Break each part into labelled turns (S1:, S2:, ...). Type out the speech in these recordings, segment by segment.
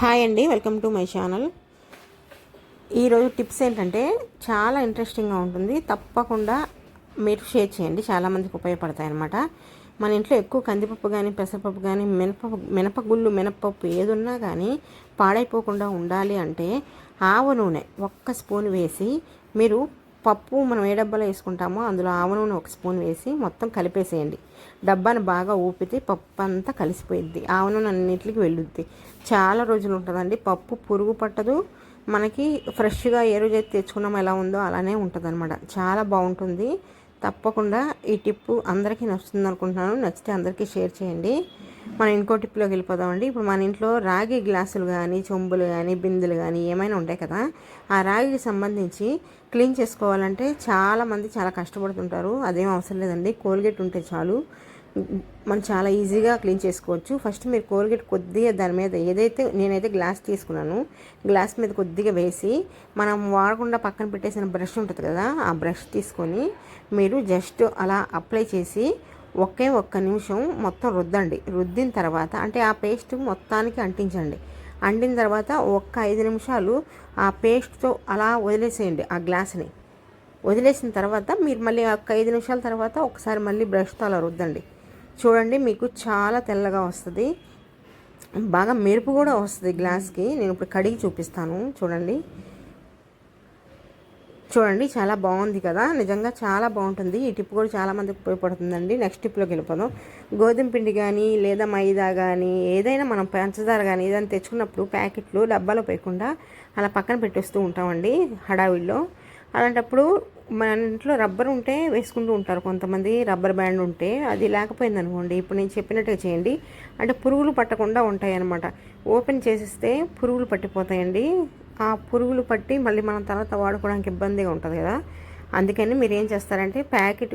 S1: Hi అండి welcome to my channel. ఈరోజు tips ఏంటంటే చాలా ఇంట్రెస్టింగ్గా ఉంటుంది. తప్పకుండా మీరు షేర్ చేయండి. చాలామందికి ఉపయోగపడతాయి అన్నమాట మన ఇంట్లో ఎక్కువ కందిపప్పు కానీ పెసరపప్పు కానీ మినప మినపగుళ్ళు మినపప్పు ఏదున్నా కానీ పాడైపోకుండా ఉండాలి అంటే ఆవ నూనె ఒక్క స్పూన్ వేసి మీరు పప్పు మనం ఏ డబ్బాలో వేసుకుంటామో అందులో ఆవ నూనె ఒక స్పూన్ వేసి మొత్తం కలిపేసేయండి. డబ్బాను బాగా ఊపితే పప్పు అంతా కలిసిపోయిద్ది. ఆవ నూనె అన్నింటికి వెళ్ళుద్ది చాలా రోజులు ఉంటుందండి. పప్పు పురుగు పట్టదు. మనకి ఫ్రెష్గా ఏ రోజు అయితే తెచ్చుకున్నాం ఎలా ఉందో అలానే ఉంటుందన్నమాట. చాలా బాగుంటుంది. తప్పకుండా ఈ టిప్పు అందరికీ నచ్చుతుంది అనుకుంటున్నాను నచ్చితే అందరికీ షేర్ చేయండి. మన ఇంకో టిప్లోకి వెళ్ళిపోదామండి. ఇప్పుడు మన ఇంట్లో రాగి గ్లాసులు కానీ చెంబులు కానీ బిందెలు కానీ ఏమైనా ఉంటాయి కదా ఆ రాగికి సంబంధించి క్లీన్ చేసుకోవాలంటే చాలామంది చాలా కష్టపడుతుంటారు. అదేం అవసరం లేదండి. కోల్గేట్ ఉంటే చాలు. మనం చాలా ఈజీగా క్లీన్ చేసుకోవచ్చు. ఫస్ట్ మీరు కోల్గేట్ కొద్దిగా దాని మీద ఏదైతే నేనైతే గ్లాస్ తీసుకున్నాను గ్లాస్ మీద కొద్దిగా వేసి మనం వాడకుండా పక్కన పెట్టేసిన బ్రష్ ఉంటుంది కదా ఆ బ్రష్ తీసుకొని మీరు జస్ట్ అలా అప్లై చేసి ఒకే ఒక్క నిమిషం మొత్తం రుద్దండి. రుద్దిన తర్వాత అంటే ఆ పేస్ట్ మొత్తానికి అంటించండి. అంటిన తర్వాత ఒక్క ఐదు నిమిషాలు ఆ పేస్ట్తో అలా వదిలేసేయండి ఆ గ్లాస్ని. వదిలేసిన తర్వాత మీరు మళ్ళీ ఒక ఐదు నిమిషాల తర్వాత ఒకసారి మళ్ళీ బ్రష్తో అలా రుద్దండి. చూడండి మీకు చాలా తెల్లగా వస్తుంది. బాగా మెరుపు కూడా వస్తుంది గ్లాస్కి. నేను ఇప్పుడు కడిగి చూపిస్తాను. చూడండి. చూడండి చాలా బాగుంది కదా. నిజంగా చాలా బాగుంటుంది. ఈ టిప్ కూడా చాలామందికి ఉపయోగపడుతుందండి. నెక్స్ట్ టిప్లోకి వెళ్ళిపోదాం గోధుమ పిండి కానీ లేదా మైదా కానీ ఏదైనా మనం పంచదార కానీ ఏదైనా తెచ్చుకున్నప్పుడు ప్యాకెట్లు డబ్బాలో పోయకుండా అలా పక్కన పెట్టేస్తూ ఉంటామండి హడావిడిలో. అలాంటప్పుడు మన ఇంట్లో రబ్బర్ ఉంటే వేసుకుంటూ ఉంటారు కొంతమంది. రబ్బర్ బ్యాండ్ ఉంటే అది లేకపోయింది అనుకోండి. ఇప్పుడు నేను చెప్పినట్టుగా చేయండి. అంటే పురుగులు పట్టకుండా ఉంటాయి అన్నమాట ఓపెన్ చేసేస్తే పురుగులు పట్టిపోతాయండి. ఆ పురుగులు పట్టి మళ్ళీ మనం తర్వాత వాడుకోవడానికి ఇబ్బందిగా ఉంటుంది కదా. అందుకని మీరు ఏం చేస్తారంటే ప్యాకెట్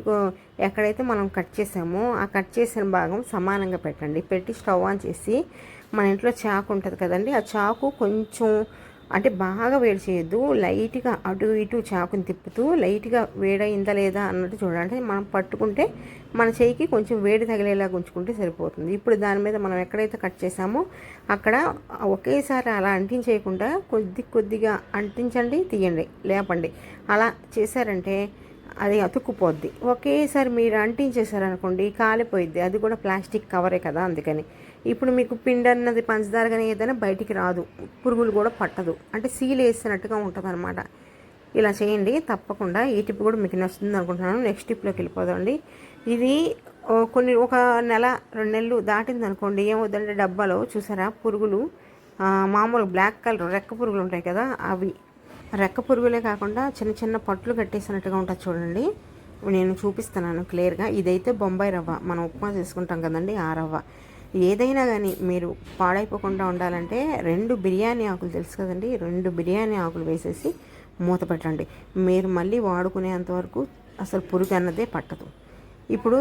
S1: ఎక్కడైతే మనం కట్ చేసామో ఆ కట్ చేసిన భాగం సమానంగా పెట్టండి. పెట్టి స్టవ్ ఆన్ చేసి మన ఇంట్లో చాకు ఉంటుంది కదండి ఆ చాకు కొంచెం అంటే బాగా వేడి చేయొద్దు లైట్గా అటు ఇటు చాకుని తిప్పుతూ లైట్గా వేడైందా లేదా అన్నట్టు చూడాలంటే మనం పట్టుకుంటే మన చేయికి కొంచెం వేడి తగిలేలా ఉంచుకుంటే సరిపోతుంది. ఇప్పుడు దాని మీద మనం ఎక్కడైతే కట్ చేసామో అక్కడ ఒకేసారి అలా అంటించేయకుండా కొద్ది కొద్దిగా అంటించండి తీయండి లేపండి. అలా చేశారంటే అది అతుక్కుపోద్ది. ఒకేసారి మీరు అంటించేశారనుకోండి కాలిపోయిద్ది. అది కూడా ప్లాస్టిక్ కవరే కదా అందుకని. ఇప్పుడు మీకు పిండి అన్నది పంచదార కానీ ఏదైనా బయటికి రాదు. పురుగులు కూడా పట్టదు. అంటే సీల్ వేసినట్టుగా ఉంటుంది అనమాట ఇలా చేయండి. తప్పకుండా ఈ టిప్ కూడా మీకు నచ్చుతుంది అనుకుంటున్నాను. నెక్స్ట్ టిప్లోకి వెళ్ళిపోదండి ఇది కొన్ని ఒక నెల రెండు నెలలు దాటింది అనుకోండి ఏమవుతుందంటే డబ్బాలో చూసారా? పురుగులు మామూలు బ్లాక్ కలర్ రెక్క పురుగులు ఉంటాయి కదా అవి రెక్క పురుగులే కాకుండా చిన్న చిన్న పట్లు కట్టేసినట్టుగా ఉంటుంది చూడండి. నేను చూపిస్తున్నాను క్లియర్గా. ఇదైతే బొంబాయి రవ్వ. మనం ఉప్మా చేసుకుంటాం కదండి ఆ రవ్వ. ఏదైనా కానీ మీరు పాడైపోకుండా ఉండాలంటే రెండు బిర్యానీ ఆకులు తెలుసు కదండి రెండు బిర్యానీ ఆకులు వేసేసి మూత పెట్టండి. మీరు మళ్ళీ వాడుకునేంత వరకు అసలు పురుగు అన్నదే పట్టదు. ఇప్పుడు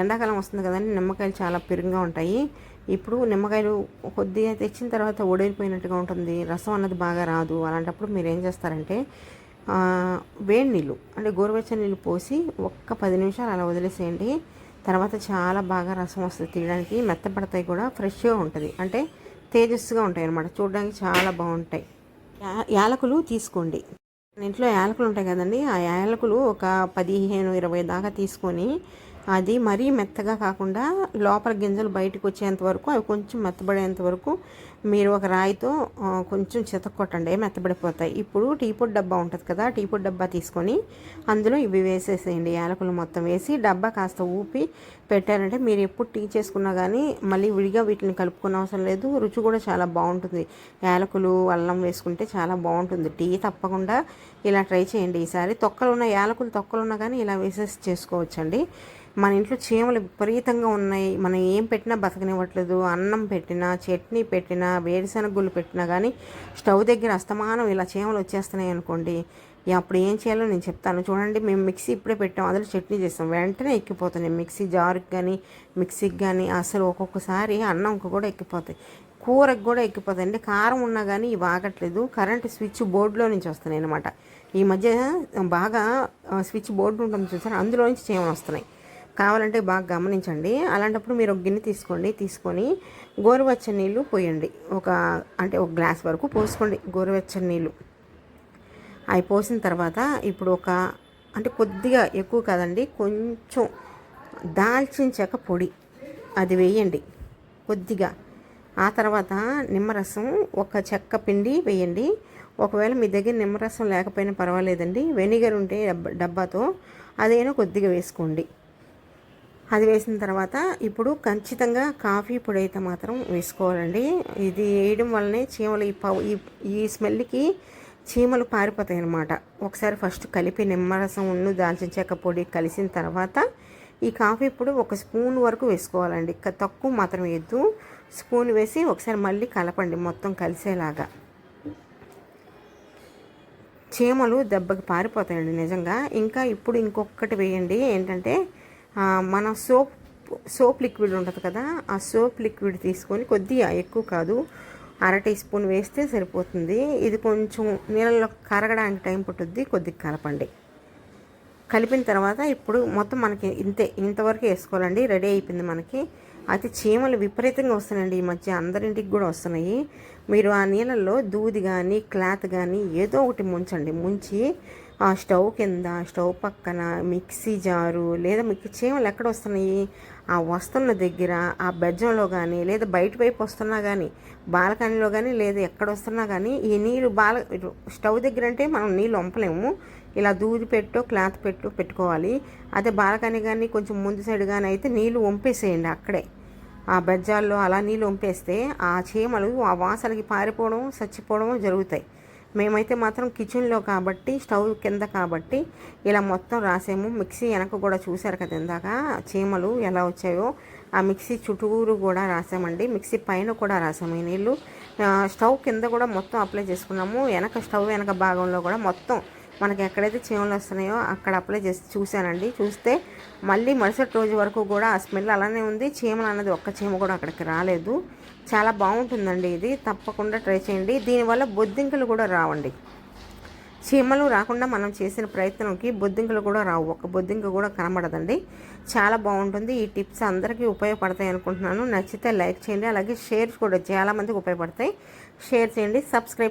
S1: ఎండాకాలం వస్తుంది కదండి నిమ్మకాయలు చాలా పెరుగుగా ఉంటాయి. ఇప్పుడు నిమ్మకాయలు కొద్దిగా తెచ్చిన తర్వాత ఓడిపోయినట్టుగా ఉంటుంది. రసం అన్నది బాగా రాదు. అలాంటప్పుడు మీరు ఏం చేస్తారంటే వేడి నీళ్ళు అంటే గోరువెచ్చని నీళ్ళు పోసి ఒక్క పది నిమిషాలు అలా వదిలేసేయండి. తర్వాత చాలా బాగా రసం వస్తుంది తీయడానికి మెత్తపడతాయి కూడా ఫ్రెష్గా ఉంటుంది. అంటే తేజస్సుగా ఉంటాయి అన్నమాట. చూడడానికి చాలా బాగుంటాయి. యాలకులు తీసుకోండి. ఇంట్లో యాలకులు ఉంటాయి కదండి. ఆ యాలకులు ఒక పదిహేను ఇరవై దాకా తీసుకొని అది మరీ మెత్తగా కాకుండా లోపల గింజలు బయటకు వచ్చేంత వరకు అవి కొంచెం మెత్తబడేంత వరకు మీరు ఒక రాయితో కొంచెం చితక్కొట్టండి మెత్తబడిపోతాయి. ఇప్పుడు టీ పొడి డబ్బా ఉంటుంది కదా టీ పొడి డబ్బా తీసుకొని అందులో ఇవి వేసేసేయండి. యాలకులు మొత్తం వేసి డబ్బా కాస్త ఊపి పెట్టారంటే మీరు ఎప్పుడు టీ చేసుకున్నా కానీ మళ్ళీ విడిగా వీటిని కలుపుకున్న అవసరం లేదు. రుచి కూడా చాలా బాగుంటుంది. యాలకులు అల్లం వేసుకుంటే చాలా బాగుంటుంది. టీ తప్పకుండా ఇలా ట్రై చేయండి. ఈసారి తొక్కలు ఉన్న యాలకులు తొక్కలు ఉన్నా కానీ ఇలా వేసేసి చేసుకోవచ్చండి. మన ఇంట్లో చీమలు విపరీతంగా ఉన్నాయి. మనం ఏం పెట్టినా బతకనివ్వట్లేదు. అన్నం పెట్టినా చట్నీ పెట్టినా వేరుశనగ గుళ్ళు పెట్టినా కానీ స్టవ్ దగ్గర అస్తమానం ఇలా చీమలు వచ్చేస్తున్నాయి అనుకోండి అప్పుడు ఏం చేయాలో నేను చెప్తాను. చూడండి మేము మిక్సీ ఇప్పుడే పెట్టాం అందులో చట్నీ చేస్తాం. వెంటనే ఎక్కిపోతున్నాయి మిక్సీ జారుకి కానీ మిక్సీకి కానీ అసలు ఒక్కొక్కసారి అన్నంకి కూడా ఎక్కిపోతాయి. కూరకు కూడా ఎక్కిపోతాయి అంటే కారం ఉన్నా కానీ ఇవి ఆగట్లేదు. కరెంటు స్విచ్ బోర్డులో నుంచి వస్తున్నాయి అనమాట ఈ మధ్య బాగా స్విచ్ బోర్డు ఉంటుంది చూసారు? అందులో నుంచి చేయమని వస్తున్నాయి. కావాలంటే బాగా గమనించండి. అలాంటప్పుడు మీరు ఒక గిన్నె తీసుకోండి. తీసుకొని గోరువెచ్చని నీళ్ళు పోయండి. ఒక అంటే ఒక గ్లాస్ వరకు పోసుకోండి గోరువెచ్చని నీళ్ళు. అవి పోసిన తర్వాత ఇప్పుడు ఒక అంటే కొద్దిగా ఎక్కువ కాదండి కొంచెం దాల్చిన చెక్క పొడి అది వేయండి కొద్దిగా. ఆ తర్వాత నిమ్మరసం ఒక చెక్క పిండి వేయండి. ఒకవేళ మీ దగ్గర నిమ్మరసం లేకపోయినా పర్వాలేదండి. వెనిగర్ ఉంటే డబ్బా డబ్బాతో అదైనా కొద్దిగా వేసుకోండి. అది వేసిన తర్వాత ఇప్పుడు ఖచ్చితంగా కాఫీ పొడి అయితే మాత్రం వేసుకోవాలండి. ఇది వేయడం వల్లనే చీమలు ఈ పౌ ఈ ఈ స్మెల్కి చీమలు పారిపోతాయి అన్నమాట ఒకసారి ఫస్ట్ కలిపి నిమ్మరసం ఉన్ను దాల్చిన చెక్క పొడి కలిసిన తర్వాత ఈ కాఫీ పొడి ఒక స్పూన్ వరకు వేసుకోవాలండి. తక్కువ మాత్రం వేయద్దు. స్పూన్ వేసి ఒకసారి మళ్ళీ కలపండి మొత్తం కలిసేలాగా. చీమలు దెబ్బకి పారిపోతాయండి నిజంగా. ఇంకా ఇప్పుడు ఇంకొకటి వేయండి. ఏంటంటే మన సోప్ సోప్ లిక్విడ్ ఉంటుంది కదా ఆ సోప్ లిక్విడ్ తీసుకొని కొద్దిగా ఎక్కువ కాదు అర టీ స్పూన్ వేస్తే సరిపోతుంది. ఇది కొంచెం నీళ్ళలో కరగడానికి టైం పట్టుద్ది కొద్దిగా కలపండి. కలిపిన తర్వాత ఇప్పుడు మొత్తం మనకి ఇంతే ఇంతవరకు వేసుకోవాలండి రెడీ అయిపోయింది మనకి. అయితే చీమలు విపరీతంగా వస్తున్నాయండి ఈ మధ్య అందరింటికి కూడా వస్తున్నాయి. మీరు ఆ నీళ్ళల్లో దూది కానీ క్లాత్ కానీ ఏదో ఒకటి ముంచండి. ముంచి ఆ స్టవ్ కింద స్టవ్ పక్కన మిక్సీ జారు లేదా మీకు చీమలు ఎక్కడ వస్తున్నాయి? ఆ వస్తున్న దగ్గర ఆ బెజ్జంలో కానీ లేదా బయట వైపు వస్తున్నా కానీ బాల్కనీలో కానీ లేదా ఎక్కడ వస్తున్నా కానీ ఈ నీళ్ళు బాల స్టవ్ దగ్గర అంటే మనం నీళ్ళు వంపలేము. ఇలా దూది పెట్టో క్లాత్ పెట్టో పెట్టుకోవాలి. అదే బాల్కనీ కానీ కొంచెం ముందు సైడ్ కానీ అయితే నీళ్ళు వంపేసేయండి అక్కడే. ఆ బెజ్జాల్లో అలా నీళ్ళు వంపేస్తే ఆ చీమలు ఆ వాసనకి పారిపోవడం చచ్చిపోవడం జరుగుతాయి. మేమైతే మాత్రం కిచెన్లో కాబట్టి స్టవ్ కింద కాబట్టి ఇలా మొత్తం రాసాము. మిక్సీ వెనక కూడా చూశారు కదా ఇందాక చీమలు ఎలా వచ్చాయో. ఆ మిక్సీ చుట్టూరు కూడా రాసామండి. మిక్సీ పైన కూడా రాసాము ఈ నీళ్ళు స్టవ్ కింద కూడా మొత్తం అప్లై చేసుకున్నాము. వెనక స్టవ్ వెనక భాగంలో కూడా మొత్తం మనకి ఎక్కడైతే చీమలు వస్తున్నాయో అక్కడ అప్లై చేసి చూశానండి. చూస్తే మళ్ళీ మరుసటి రోజు వరకు కూడా ఆ స్మెల్ అలానే ఉంది. చీమలు అన్నది ఒక్క చీమ కూడా అక్కడికి రాలేదు. చాలా బాగుంటుందండి ఇది. తప్పకుండా ట్రై చేయండి. దీనివల్ల బొద్దింకలు కూడా రావండి. చీమలు రాకుండా మనం చేసిన ప్రయత్నంకి బొద్దింకలు కూడా రావు. ఒక బొద్దింక కూడా కనబడదండి. చాలా బాగుంటుంది. ఈ టిప్స్ అందరికీ ఉపయోగపడతాయి అనుకుంటున్నాను. నచ్చితే లైక్ చేయండి. అలాగే షేర్ కూడా చాలామందికి ఉపయోగపడతాయి. షేర్ చేయండి. సబ్స్క్రైబ్